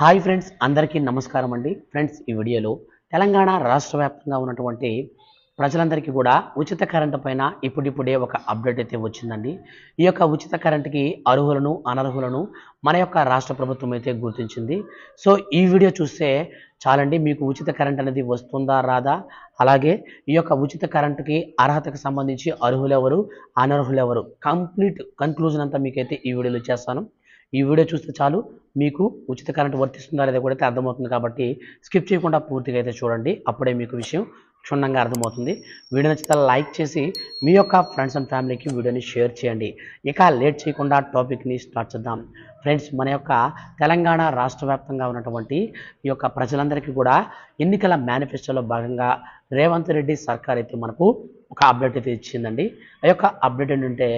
Hi friends అందరికీ నమస్కారం అండి. ఫ్రెండ్స్ ఈ వీడియోలో తెలంగాణ రాష్ట్ర వ్యాప్తంగా ఉన్నటువంటి ప్రజలందరికీ కూడా ఉచిత కరెంటు పైన ఇప్పుడిప్పుడే ఒక అప్డేట్ అయితే వచ్చిందండి. ఈ యొక్క ఉచిత కరెంటుకి అర్హులను అనర్హులను మన యొక్క రాష్ట్ర ప్రభుత్వం అయితే గుర్తించింది. సో ఈ వీడియో చూస్తే చాలండి మీకు ఉచిత కరెంట్ అనేది వస్తుందా రాదా? అలాగే ఈ యొక్క ఉచిత కరెంటుకి అర్హతకు సంబంధించి అర్హులెవరు అనర్హులెవరు? కంప్లీట్ కన్క్లూజన్ అంతా మీకైతే ఈ వీడియోలో చేస్తాను. ఈ వీడియో చూస్తే చాలు. మీకు ఉచిత కరెంట్ వర్తిస్తుందా లేదా కూడా అయితే అర్థమవుతుంది కాబట్టి స్కిప్ చేయకుండా పూర్తిగా అయితే చూడండి. అప్పుడే మీకు విషయం క్షుణ్ణంగా అర్థమవుతుంది. వీడియో నచ్చితే లైక్ చేసి మీ యొక్క ఫ్రెండ్స్ అండ్ ఫ్యామిలీకి వీడియోని షేర్ చేయండి. ఇక లేట్ చేయకుండా టాపిక్ని స్టార్ట్ చేద్దాం. ఫ్రెండ్స్ మన యొక్క తెలంగాణ రాష్ట్ర వ్యాప్తంగా ఉన్నటువంటి ఈ యొక్క ప్రజలందరికీ కూడా ఎన్నికల మేనిఫెస్టోలో భాగంగా రేవంత్ రెడ్డి సర్కార్ అయితే మనకు ఒక అప్డేట్ అయితే ఇచ్చిందండి. ఆ యొక్క అప్డేట్ ఏంటంటే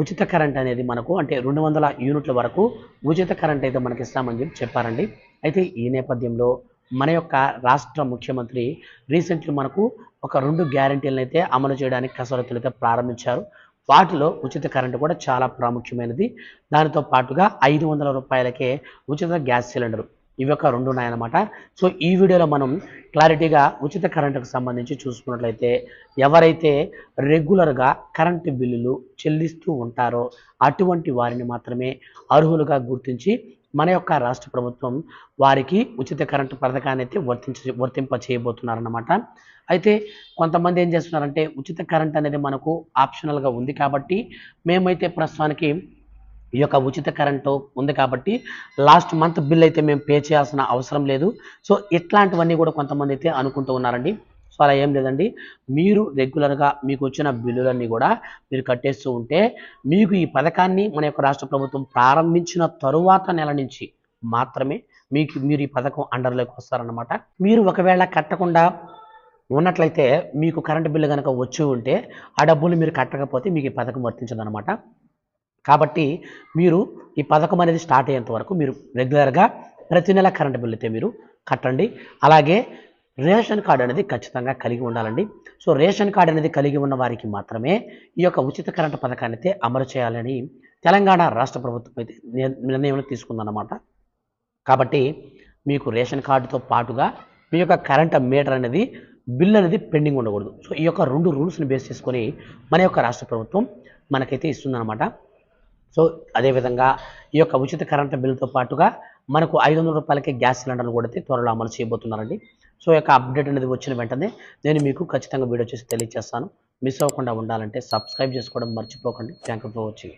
ఉచిత కరెంట్ అనేది మనకు అంటే రెండు వందల యూనిట్ల వరకు ఉచిత కరెంట్ అయితే మనకి ఇస్తామని చెప్పి చెప్పారండి. అయితే ఈ నేపథ్యంలో మన యొక్క రాష్ట్ర ముఖ్యమంత్రి రీసెంట్లీ మనకు ఒక రెండు గ్యారంటీలను అయితే అమలు చేయడానికి కసరత్తులు అయితే ప్రారంభించారు. వాటిలో ఉచిత కరెంటు కూడా చాలా ప్రాముఖ్యమైనది. దానితో పాటుగా ఐదు వందల రూపాయలకే ఉచిత గ్యాస్ సిలిండర్ ఇవి ఒక రెండు ఉన్నాయన్నమాట. సో ఈ వీడియోలో మనం క్లారిటీగా ఉచిత కరెంటుకు సంబంధించి చూసుకున్నట్లయితే ఎవరైతే రెగ్యులర్గా కరెంటు బిల్లులు చెల్లిస్తూ ఉంటారో అటువంటి వారిని మాత్రమే అర్హులుగా గుర్తించి మన యొక్క రాష్ట్ర ప్రభుత్వం వారికి ఉచిత కరెంటు పథకాన్ని అయితే వర్తించ వర్తింప చేయబోతున్నారన్నమాట. అయితే కొంతమంది ఏం చేస్తున్నారంటే ఉచిత కరెంట్ అనేది మనకు ఆప్షనల్గా ఉంది కాబట్టి మేమైతే ప్రస్తుతానికి ఈ యొక్క ఉచిత కరెంటు ఉంది కాబట్టి లాస్ట్ మంత్ బిల్ అయితే మేము పే చేయాల్సిన అవసరం లేదు. సో ఇట్లాంటివన్నీ కూడా కొంతమంది అయితే అనుకుంటూ ఉన్నారండి. సో అలా ఏం లేదండి. మీరు రెగ్యులర్గా మీకు వచ్చిన బిల్లులన్నీ కూడా మీరు కట్టేస్తూ ఉంటే మీకు ఈ పథకాన్ని మన యొక్క రాష్ట్ర ప్రభుత్వం ప్రారంభించిన తరువాత నెల నుంచి మాత్రమే మీకు మీరు ఈ పథకం అండర్లోకి వస్తారన్నమాట. మీరు ఒకవేళ కట్టకుండా ఉన్నట్లయితే మీకు కరెంటు బిల్లు కనుక వచ్చి ఉంటే ఆ డబ్బులు మీరు కట్టకపోతే మీకు ఈ పథకం వర్తించదనమాట కాబట్టి మీరు ఈ పథకం అనేది స్టార్ట్ అయ్యేంత వరకు మీరు రెగ్యులర్గా ప్రతి నెల కరెంటు బిల్ అయితే మీరు కట్టండి. అలాగే రేషన్ కార్డు అనేది ఖచ్చితంగా కలిగి ఉండాలండి. సో రేషన్ కార్డు అనేది కలిగి ఉన్న వారికి మాత్రమే ఈ యొక్క ఉచిత కరెంటు పథకాన్ని అయితే అమలు చేయాలని తెలంగాణ రాష్ట్ర ప్రభుత్వం అయితే నిర్ణయం తీసుకుందన్నమాట. కాబట్టి మీకు రేషన్ కార్డుతో పాటుగా మీ యొక్క కరెంట్ మీటర్ అనేది బిల్ అనేది పెండింగ్ ఉండకూడదు. సో ఈ యొక్క రెండు రూల్స్ని బేస్ చేసుకొని మన యొక్క రాష్ట్ర ప్రభుత్వం మనకైతే ఇస్తుందన్నమాట. సో అదేవిధంగా ఈ యొక్క ఉచిత కరెంటు బిల్లుతో పాటుగా మనకు ఐదు వందల రూపాయలకి గ్యాస్ సిలిండర్లు కూడా అయితే త్వరలో అమలు చేయబోతున్నారండి. సో ఈ యొక్క అప్డేట్ అనేది వచ్చిన వెంటనే నేను మీకు ఖచ్చితంగా వీడియో చేసి తెలియజేస్తాను మిస్ అవ్వకుండా ఉండాలంటే సబ్స్క్రైబ్ చేసుకోవడం మర్చిపోకండి. Thank you for watching.